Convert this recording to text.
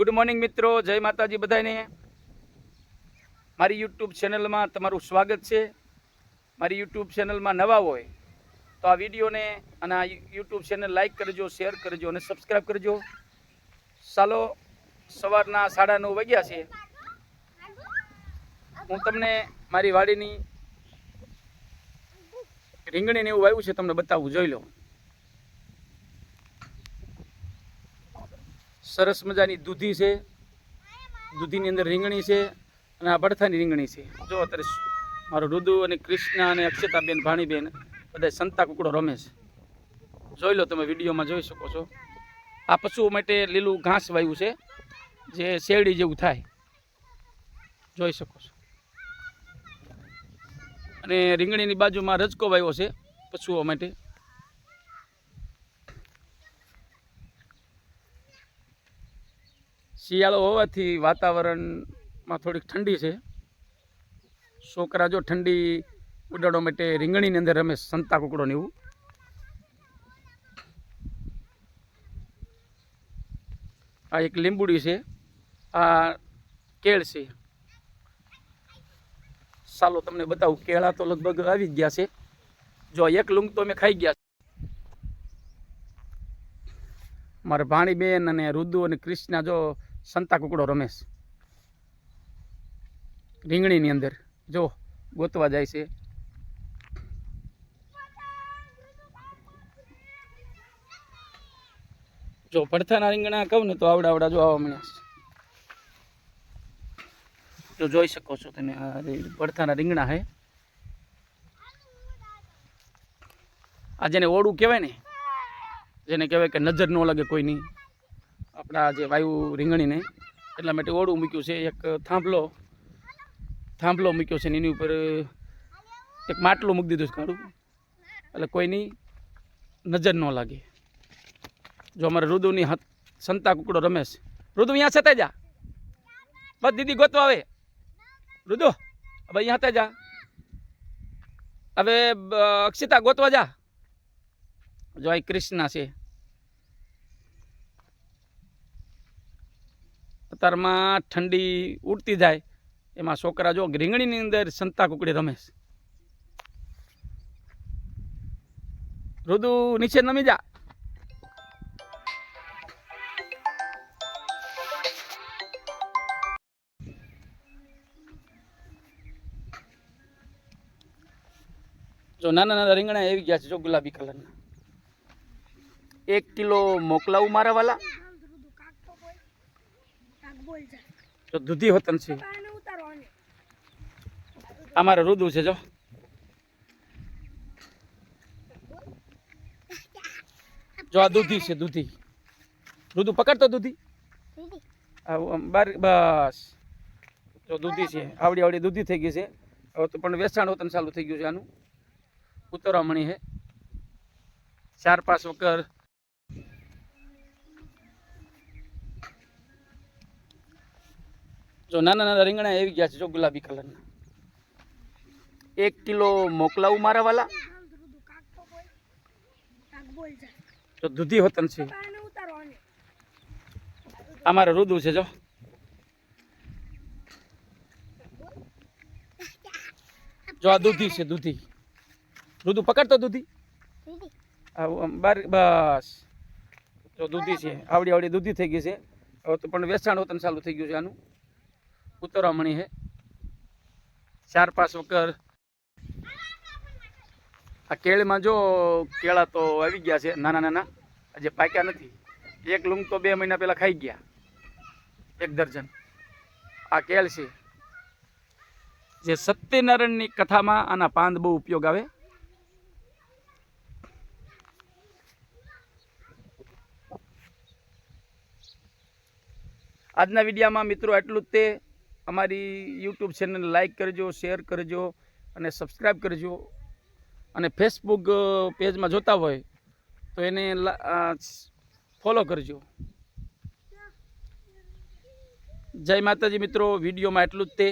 Good morning મિત્રો. જય માતાજી બધાને. મારી યુટ્યુબ ચેનલમાં તમારું સ્વાગત છે. મારી યુટ્યુબ ચેનલમાં નવા હોય તો આ વિડીયોને અને આ યુટ્યુબ ચેનલ લાઈક કરજો શેર કરજો અને સબસ્ક્રાઈબ કરજો. ચાલો, સવારના સાડા નવ વાગ્યા છે. હું તમને મારી વાડીની રીંગણીને એવું વાવ્યું છે, તમને બતાવું, જોઈ લો. સરસ મજાની દૂધી છે. દૂધીની અંદર રીંગણી છે અને આ ભડથાની રીંગણી છે. જો અત્યારે મારો રુદુ અને કૃષ્ણ અને અક્ષતાબેન, ભાણીબેન બધા સંતા કુકડો રમે છે. જોઈ લો તમે વિડીયોમાં જોઈ શકો છો. આ પશુઓ માટે લીલું ઘાસ વાયું છે, જે શેરડી જેવું થાય. જોઈ શકો છો. અને રીંગણીની બાજુમાં રજકો વાવ્યો છે પશુઓ માટે. શિયાળો હોવાથી વાતાવરણમાં થોડીક ઠંડી છે. છોકરા જો ઠંડી ઉડાડવા માટે રીંગણીની અંદર રમે સંતા કુકડો ને એવું. આ એક લીંબુડી છે. આ કેળ છે. ચાલો તમને બતાવું, કેળા તો લગભગ આવી ગયા છે. જો એક લૂંગ તો અમે ખાઈ ગયા મારા ભાણીબેન અને રુદુ અને ક્રિષ્ના જો સંતા કુકડો રમેશ. રીંગણીની અંદર જો ગોતવા જાય છે. જો પડથાના રીંગણા કહું ને તો આવડા આવડા જો મળ્યા છે. જો જોઈ શકો છો તમે, આ ભડથાના રીંગણા હે આ જેને ઓળું કહેવાય ને, જેને કહેવાય કે નજર ન લાગે કોઈની. આપણા જે વાયુ રીંગણીને, એટલા માટે ઓળું મૂક્યું છે. એક થાંભલો થાંભલો મૂક્યો છે એની ઉપર, એક માટલું મૂકી દીધું છે કાળું એટલે કોઈની નજર ન લાગે. જો અમારે રુદુની સંતા કુકડો રમેશ. રુદુ અહીંયા છતાં જા. બસ દીદી ગોતવા આવે. રુદુ, હવે અહીંયા હતા જા. હવે અક્ષિતા ગોતવા જા. જો અહીં કૃષ્ણ છે. અત્યારમાં ઠંડી ઉડતી જાય, એમાં છોકરા જો રીંગણીની અંદર સંતા કુકડી રમે છે. રુદુ, નીચે નમી જા. જો નાના નાના રીંગણા આવી ગયા છે, જો ગુલાબી કલરના. એક કિલો મોકલાવું મારા વાલા? જો. દૂધી હોતન છે. આ મારે રુદુ છે જો. જો આ દૂધી છે દૂધી. રુદુ પકડતો દૂધી? બાર બસ. જો દૂધી છે આવડી આવડી દૂધી થઈ ગઈ છે. હવે તો પણ વેચાણ હોતન ચાલુ થઈ ગયું છે આનું. ઉતરવા મણી છે. ચાર પાંચ વખત જો નાના નાના રીંગણા આવી ગયા છે, જો ગુલાબી કલરના. એક કિલો મોકલાવું મારા વાલા? જો દૂધી હોતન છે. આ મારે રુદુ છે, જો. જો આ દૂધી છે, દૂધી. રુદુ પકડતો દૂધી? બાર, બસ. જો દૂધી છે, આવડી આવડી દૂધી થઈ ગઈ છે. હવે તો પણ વેચાણ હોતન ચાલુ થઈ ગયું છે આનું. ઉતરવા મળી છે ચાર પાંચ વખત આ કેળમાં જો કેળા તો આવી ગયા છે, નાના નાના હજી પાક્યા નથી. એક લૂંગ તો બે મહિના પહેલાં ખાઈ ગયા. એક દર્જન. આ કેળ છે. જે સત્યનારાયણની કથામાં આના પાંદ બહુ ઉપયોગ આવે. આજના વિડીયામાં મિત્રો એટલું જ તે. અમારી યુટ્યુબ ચેનલ લાઇક કરજો, શેર કરજો અને સબસ્ક્રાઈબ કરજો. અને ફેસબુક પેજમાં જોતા હોય તો એને ફોલો કરજો. જય માતાજી મિત્રો, વિડીયોમાં એટલું જ તે.